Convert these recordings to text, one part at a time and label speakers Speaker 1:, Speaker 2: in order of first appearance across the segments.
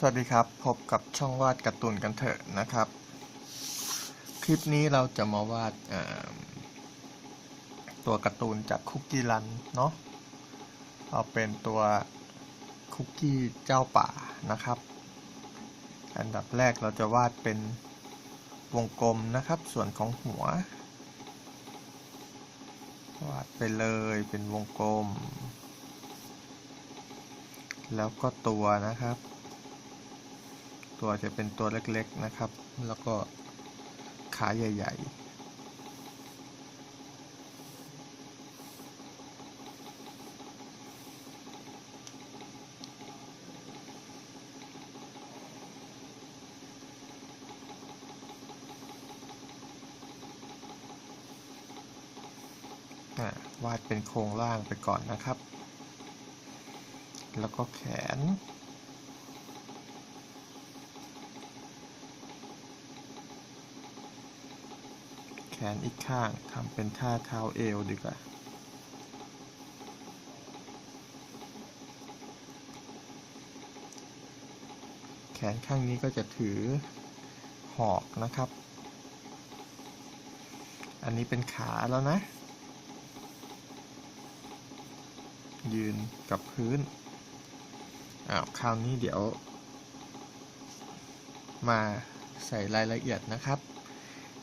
Speaker 1: สวัสดีครับ พบกับช่องวาดการ์ตูนกันเถอะนะครับ คลิปนี้เราจะมาวาดตัวการ์ตูนจากคุกกี้รันเนาะเอาเป็นตัวคุกกี้เจ้าป่านะครับ อันดับแรกเราจะวาดเป็นวงกลมนะครับ ส่วนของหัว วาดไปเลยเป็นวงกลม แล้วก็ตัวนะครับ ตัวจะเป็นตัวเล็กๆนะครับ แล้วก็ขาใหญ่ๆอ่วาดเป็นโครงล่างไปก่อนนะครับ แล้วก็แขน แขนอีกข้างทำเป็นท่าเท้าเอวดีกว่าแขนข้างนี้ก็จะถือหอกนะครับ อันนี้เป็นขาแล้วนะ ยืนกับพื้น อ้าว คราวนี้เดี๋ยว มาใส่รายละเอียดนะครับ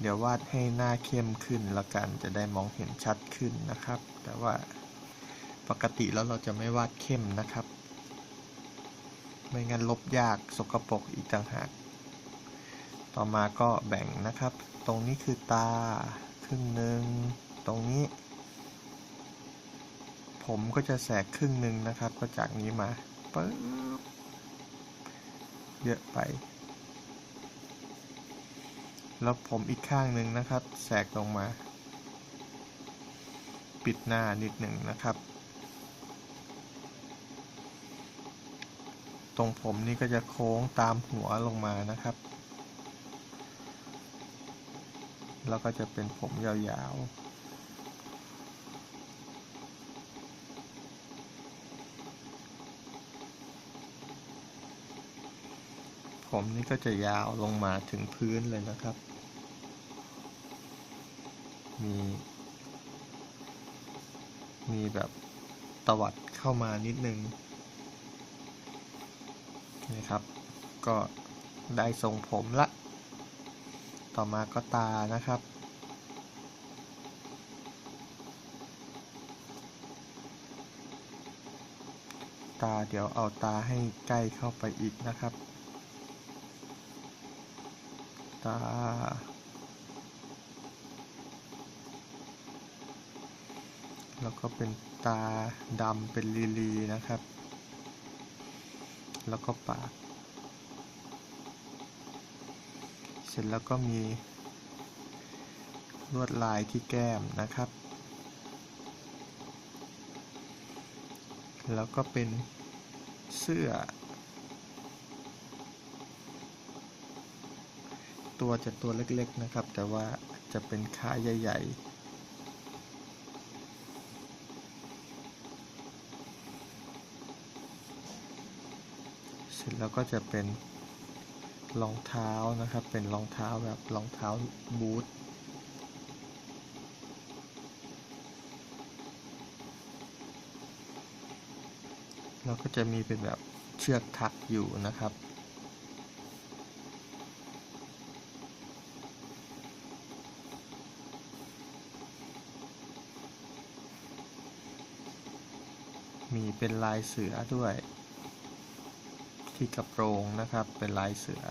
Speaker 1: เดี๋ยววาดให้หน้าเข้มขึ้นล้วกันจะได้มองเห็นชัดขึ้นนะครับ แต่ว่าปกติแล้วเราจะไม่วาดเข้มนะครับ ไม่งั้นลบยากสกปรกอีกต่างหาก ต่อมาก็แบ่งนะครับ ตรงนี้คือตาครึ่งหนึ่งตรงนี้ ผมก็จะแสกครึ่งหนึ่งนะครับ ก็จากนี้มาปึ๊บเยอะไป แล้วผมอีกข้างหนึ่งนะครับ แสกลงมา ปิดหน้านิดหนึ่งนะครับ ตรงผมนี่ก็จะโค้งตามหัวลงมานะครับ แล้วก็จะเป็นผมยาวๆ ผมนี่ก็จะยาวลงมาถึงพื้นเลยนะครับ มี มีแบบตวัดเข้ามานิดนึงนี่ครับ ก็ได้ทรงผมละ ต่อมาก็ตานะครับ ตาเดี๋ยวเอาตาให้ใกล้เข้าไปอีกนะครับ ตา แล้วก็เป็นตาดำเป็นลีๆนะครับ แล้วก็ปาก เสร็จแล้วก็มีลวดลายที่แก้มนะครับ แล้วก็เป็นเสื้อ ตัวจะตัวเล็กๆนะครับ แต่ว่าจะเป็นขาใหญ่ๆเสร็จแล้วก็จะเป็นรองเท้านะครับ เป็นรองเท้าแบบรองเท้าบูทแล้วก็จะมีเป็นแบบเชือกถักอยู่นะครับ มีเป็นลายเสือด้วย ที่กระโปรงนะครับเป็นลายเสือ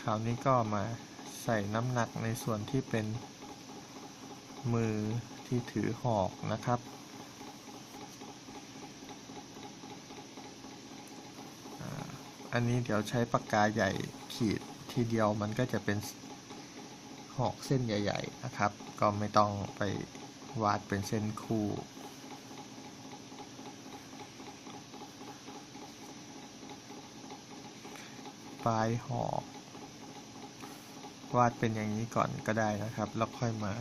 Speaker 1: คราวนี้ก็มาใส่น้ำหนักในส่วนที่เป็นมือที่ถือหอกนะครับอันนี้เดี๋ยวใช้ปากกาใหญ่ขีด ทีเดียวมันก็จะเป็นหอกเส้นใหญ่ ๆ นะครับ ก็ไม่ต้องไปวาดเป็นเส้นคู่ปลายหอกวาดเป็นอย่างนี้ก่อนก็ได้นะครับ แล้วค่อยมา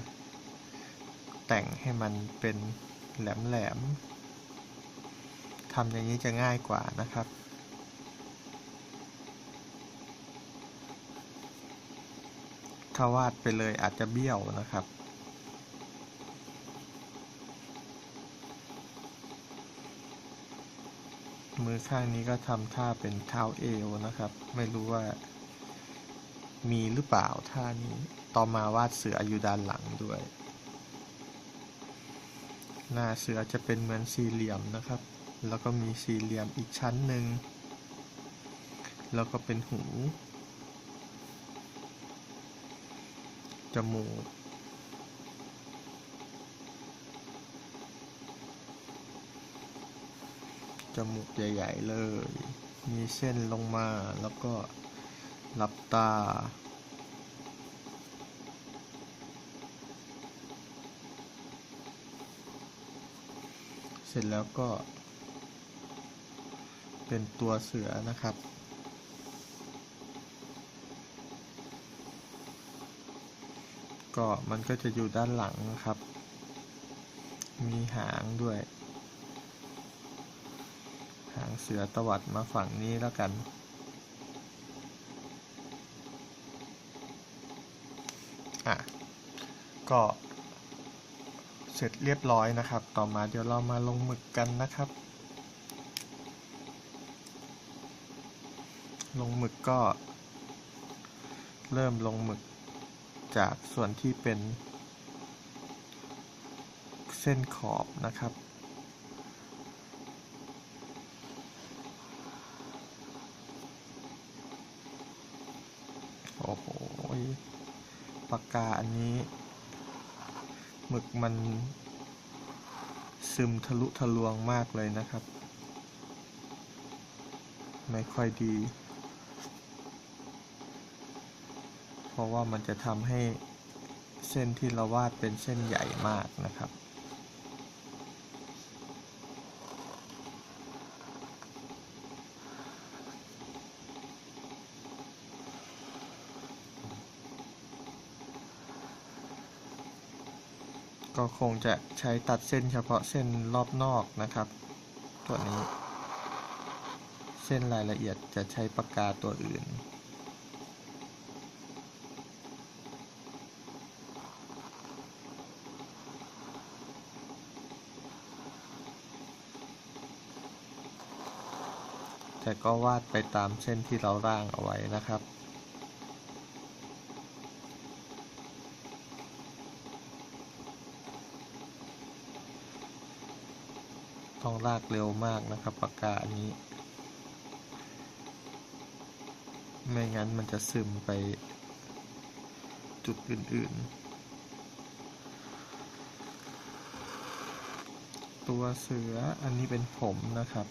Speaker 1: แต่งให้มันเป็นแหลมๆทำอย่างนี้จะง่ายกว่านะครับ ถ้าวาดไปเลยอาจจะเบี้ยวนะครับ มือข้างนี้ก็ทำท่าเป็นเท้าเอวนะครับ ไม่รู้ว่า มีหรือเปล่าท่านี้ ต่อมาวาดเสืออยู่ด้านหลังด้วย หน้าเสือจะเป็นเหมือนสี่เหลี่ยมนะครับ แล้วก็มีสี่เหลี่ยมอีกชั้นหนึ่ง แล้วก็เป็นหู จมูก จมูกใหญ่ๆเลย มีเส้นลงมาแล้วก็หลับตา เสร็จแล้วก็เป็นตัวเสือนะครับ ก็มันก็จะอยู่ด้านหลังครับ มีหางด้วย หางเสือตวัดมาฝั่งนี้แล้วกัน อะ ก็เสร็จเรียบร้อยนะครับ ต่อมาเดี๋ยวเรามาลงหมึกกันนะครับ ลงหมึกก็เริ่มลงหมึก จากส่วนที่เป็น เส้นขอบนะครับ โอ้โหปากกาอันนี้หมึกมันซึมทะลุทะลวงมากเลยนะครับ ไม่ค่อยดี เพราะว่ามันจะทำให้เส้นที่เราวาดเป็นเส้นใหญ่มากนะครับ ก็คงจะใช้ตัดเส้นเฉพาะเส้นรอบนอกนะครับ ตัวนี้ เส้นรายละเอียดจะใช้ปากกาตัวอื่น แต่ก็วาดไปตามเส้นที่เราร่างเอาไว้นะครับ ต้องลากเร็วมากนะครับปากกาอันนี้ ไม่งั้นมันจะซึมไปจุดอื่นๆ ตัวเสืออันนี้เป็นผมนะครับ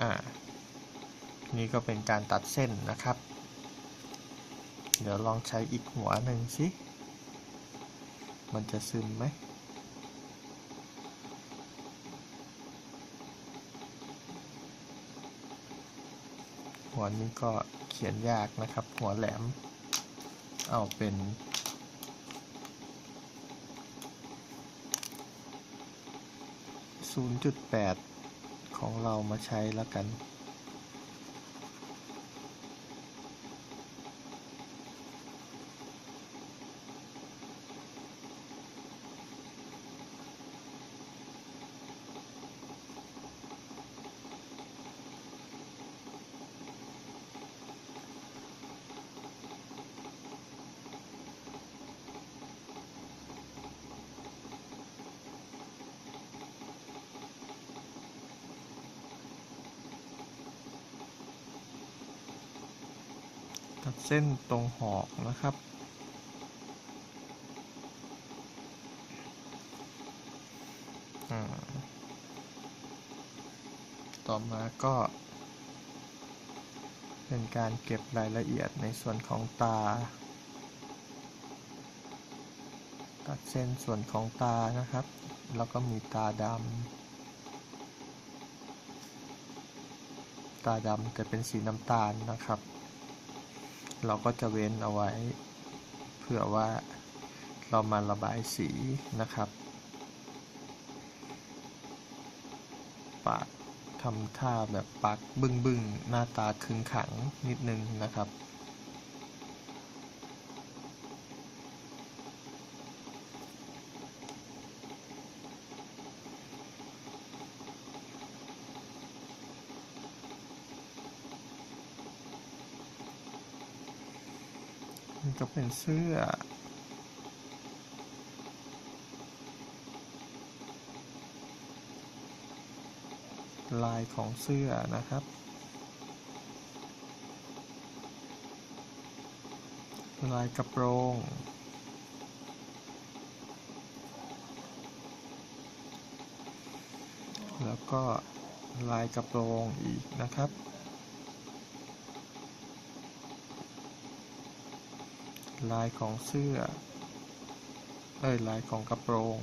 Speaker 1: อ่านี่ก็เป็นการตัดเส้นนะครับ เดี๋ยวลองใช้อีกหัวหนึ่งสิ มันจะซึมไหมหัวนี้ก็เขียนยากนะครับ หัวแหลม เอาเป็น0.8 ของเรามาใช้แล้วกัน เส้นตรงหอกนะครับ ต่อมาก็ เป็นการเก็บรายละเอียดในส่วนของตา ตัดเส้นส่วนของตานะครับ แล้วก็มีตาดำตาดำจะเป็นสีน้ำตาลนะครับ เราก็จะเว้นเอาไว้เพื่อว่าเรามาระบายสีนะครับ ปากทำท่าแบบปากบึ้งบึ้งๆหน้าตาคึงขังนิดนึงนะครับ นี่ก็เป็นเสื้อ ลายของเสื้อนะครับ ลายกระโปรงแล้วก็ลายกระโปรงอีกนะครับ ลายของเสื้อ เอ้ยลายของกระโปรง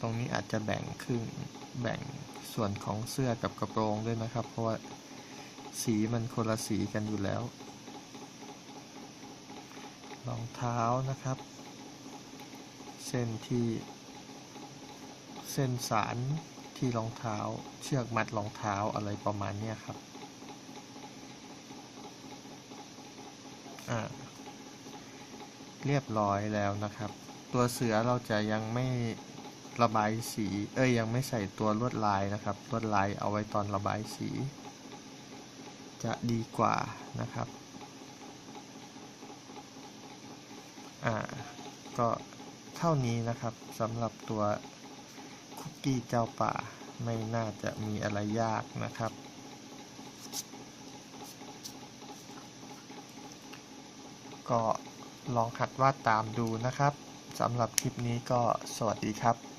Speaker 1: ตรงนี้อาจจะแบ่งครึ่งแบ่งส่วนของเสื้อกับกระโปรงด้วยนะครับ เพราะว่าสีมันคนละสีกันอยู่แล้ว รองเท้านะครับ เส้นที่เส้นสารที่รองเท้า เชือกมัดรองเท้าอะไรประมาณเนี้ยครับ อ่า เรียบร้อยแล้วนะครับ ตัวเสือเราจะยังไม่ระบายสี เอ้ยยังไม่ใส่ตัวลวดลายนะครับลวดลายเอาไว้ตอนระบายสี จะดีกว่านะครับอ่าก็เท่านี้นะครับสำหรับตัวคุกกี้เจ้าป่าไม่น่าจะมีอะไรยากนะครับ ก็ ลองขัดวาดตามดูนะครับสำหรับคลิปนี้ก็สวัสดีครับ